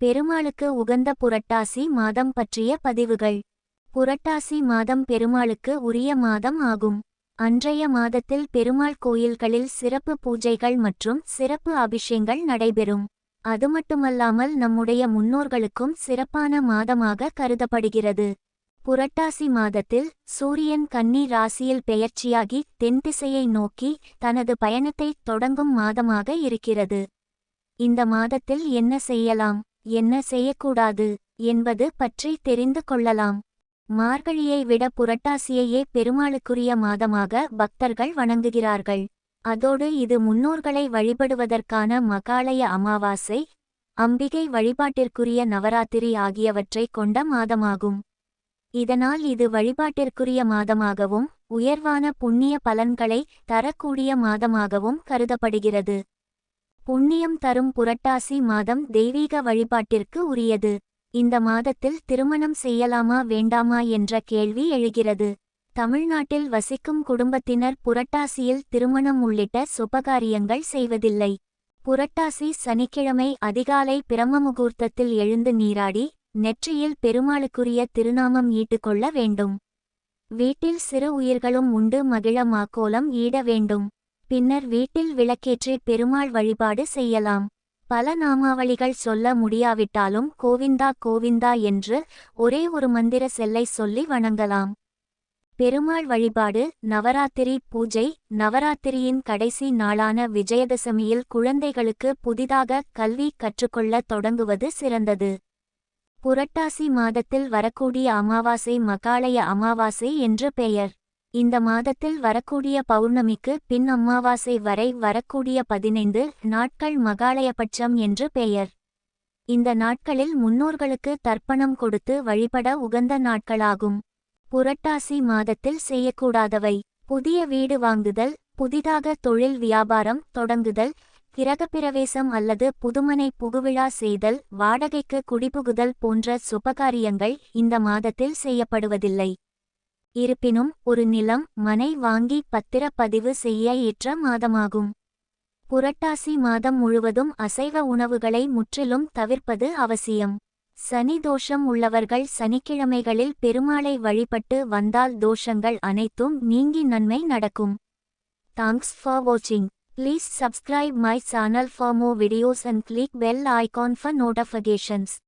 பெருமாளுக்கு உகந்த புரட்டாசி மாதம் பற்றிய பதிவுகள். புரட்டாசி மாதம் பெருமாளுக்கு உரிய மாதம் ஆகும். அன்றைய மாதத்தில் பெருமாள் கோயில்களில் சிறப்பு பூஜைகள் மற்றும் சிறப்பு அபிஷேகங்கள் நடைபெறும். அது மட்டுமல்லாமல் நம்முடைய முன்னோர்களுக்கும் சிறப்பான மாதமாக கருதப்படுகிறது. புரட்டாசி மாதத்தில் சூரியன் கன்னி ராசியில் பெயர்ச்சியாகி தென்திசையை நோக்கி தனது பயணத்தை தொடங்கும் மாதமாக இருக்கிறது. இந்த மாதத்தில் என்ன செய்யலாம்? என்ன செய்யக்கூடாது என்பது பற்றி தெரிந்து கொள்ளலாம். மார்கழியை விட புரட்டாசியையே பெருமாளுக்குரிய மாதமாக பக்தர்கள் வணங்குகிறார்கள். அதோடு இது முன்னோர்களை வழிபடுவதற்கான மகாலய அமாவாசை அம்பிகை வழிபாட்டிற்குரிய நவராத்திரி ஆகியவற்றை கொண்ட மாதமாகும். இதனால் இது வழிபாட்டிற்குரிய மாதமாகவும் உயர்வான புண்ணிய பலன்களை தரக்கூடிய மாதமாகவும் கருதப்படுகிறது. புண்ணியம் தரும் புரட்டாசி மாதம் தெய்வீக வழிபாட்டிற்கு உரியது. இந்த மாதத்தில் திருமணம் செய்யலாமா வேண்டாமா என்ற கேள்வி எழுகிறது. தமிழ்நாட்டில் வசிக்கும் குடும்பத்தினர் புரட்டாசியில் திருமணம் உள்ளிட்ட சுபகாரியங்கள் செய்வதில்லை. புரட்டாசி சனிக்கிழமை அதிகாலை பிரம்ம முகூர்த்தத்தில் எழுந்து நீராடி நெற்றியில் பெருமாளுக்குரிய திருநாமம் ஈட்டுக்கொள்ள வேண்டும். வீட்டில் சிறு உயிர்களும் உண்டு மகிழ மாக்கோலம் ஈட வேண்டும். பின்னர் வீட்டில் விளக்கேற்றி பெருமாள் வழிபாடு செய்யலாம். பல நாமாவளிகள் சொல்ல முடியாவிட்டாலும் கோவிந்தா கோவிந்தா என்று ஒரே ஒரு மந்திர செல்லை சொல்லி வணங்கலாம். பெருமாள் வழிபாடு நவராத்திரி பூஜை நவராத்திரியின் கடைசி நாளான விஜயதசமியில் குழந்தைகளுக்கு புதிதாக கல்வி கற்றுக்கொள்ள தொடங்குவது சிறந்தது. புரட்டாசி மாதத்தில் வரக்கூடிய அமாவாசை மகாலய அமாவாசை என்று பெயர். இந்த மாதத்தில் வரக்கூடிய பௌர்ணமிக்கு பின் அமாவாசை வரை வரக்கூடிய பதினைந்து நாட்கள் மகாலயபட்சம் என்று பெயர். இந்த நாட்களில் முன்னோர்களுக்கு தர்ப்பணம் கொடுத்து வழிபட உகந்த நாட்களாகும். புரட்டாசி மாதத்தில் செய்யக்கூடாதவை. புதிய வீடு வாங்குதல் புதிதாக தொழில் வியாபாரம் தொடங்குதல் கிரகப்பிரவேசம் அல்லது புதுமனை புகுவிழா செய்தல் வாடகைக்கு குடிபுகுதல் போன்ற சுபகாரியங்கள் இந்த மாதத்தில் செய்யப்படுவதில்லை. இருப்பினும் ஒரு நிலம் மனை வாங்கி பத்திரப்பதிவு செய்ய ஏற்ற மாதமாகும். புரட்டாசி மாதம் முழுவதும் அசைவ உணவுகளை முற்றிலும் தவிர்ப்பது அவசியம். சனி தோஷம் உள்ளவர்கள் சனிக்கிழமைகளில் பெருமாளை வழிபட்டு வந்தால் தோஷங்கள் அனைத்தும் நீங்கி நன்மை நடக்கும். தேங்க்ஸ் ஃபார் வாட்சிங் please subscribe my channel for more videos and click bell icon for notifications